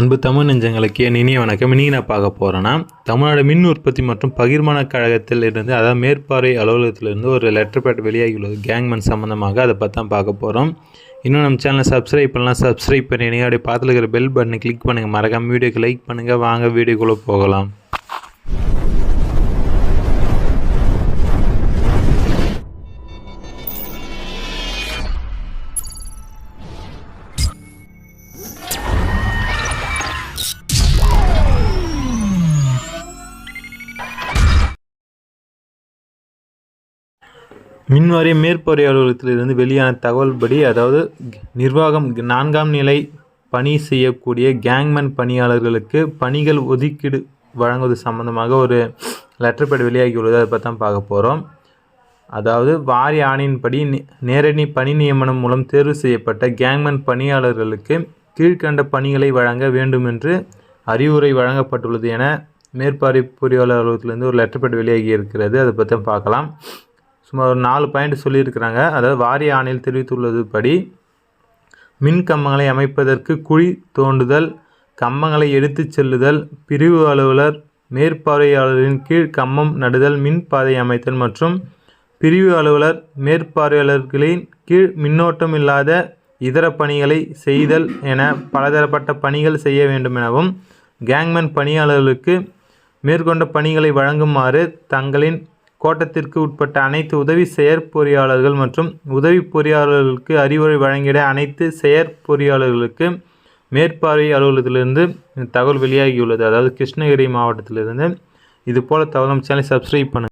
அன்பு தமிழ் நெஞ்சங்களுக்கு என் இனிய வணக்கம். இனி நான் பார்க்க போகிறேன்னா தமிழ்நாடு மின் உற்பத்தி மற்றும் பகிர்மான கழகத்தில் இருந்து அதாவது மேற்பார்வை அலுவலகத்திலிருந்து ஒரு லெட்டர் பேட் வெளியாகியுள்ளது. கேங்மன் சம்மந்தமாக அதை பற்றி தான் பார்க்க போகிறோம் இன்னும் நம்ம சேனலை சப்ஸ்கிரைப் பண்ணலாம் சப்ஸ்கிரைப் பண்ணி நீங்கள் அப்படியே பார்த்துருக்கிற பெல் பட்டனை கிளிக் பண்ணுங்கள் மறக்காம வீடியோக்கு லைக் பண்ணுங்கள் வாங்க வீடியோக்குள்ளே போகலாம். மின்வாரிய மேற்பொறை அலுவலகத்திலிருந்து வெளியான தகவல்படி அதாவது நிர்வாகம் நான்காம் நிலை பணி செய்யக்கூடிய கேங்மேன் பணியாளர்களுக்கு பணிகள் ஒதுக்கீடு வழங்குவது சம்பந்தமாக ஒரு லெட்டர் பேட் வெளியாகியுள்ளது. அதை பற்றி தான் பார்க்க போகிறோம் அதாவது வாரிய ஆணையின்படி நே- நேரடி பணி நியமனம் மூலம் தேர்வு செய்யப்பட்ட கேங்மேன் பணியாளர்களுக்கு கீழ்க்கண்ட பணிகளை வழங்க வேண்டும் என்று அறிவுரை வழங்கப்பட்டுள்ளது என மேற்பார்வை பொறியாளர் அலுவலகத்திலிருந்து ஒரு லெட்டர் பேட் வெளியாகி இருக்கிறது அதை பற்றி பார்க்கலாம். சுமார் ஒரு நாலு பாயிண்ட் சொல்லியிருக்கிறாங்க. அதாவது வாரிய ஆணையில் தெரிவித்துள்ளது படி மின் கம்பங்களை அமைப்பதற்கு குழி தோண்டுதல் கம்பங்களை எடுத்துச் செல்லுதல் பிரிவு அலுவலர் மேற்பார்வையாளரின் கீழ் கம்பம் நடுதல் மின் பாதை அமைத்தல் மற்றும் பிரிவு அலுவலர் மேற்பார்வையாளர்களின் கீழ் மின்னோட்டம் இல்லாத இதர பணிகளை செய்தல் என பலதரப்பட்ட பணிகள் செய்ய வேண்டும் எனவும் கேங்மேன் பணியாளர்களுக்கு மேற்கொண்ட பணிகளை வழங்குமாறு தங்களின் கோட்டத்திற்கு உட்பட்ட அனைத்து உதவி செயற்பொறியாளர்கள் மற்றும் உதவி பொறியாளர்களுக்கு அறிவுரை வழங்கிட அனைத்து செயற்பொறியாளர்களுக்கு மேற்பார்வை அலுவலகத்திலிருந்து தகவல் வெளியாகியுள்ளது. அதாவது கிருஷ்ணகிரி மாவட்டத்திலிருந்து. இது போல தகவல் சேனலை சப்ஸ்கிரைப் பண்ணுங்கள்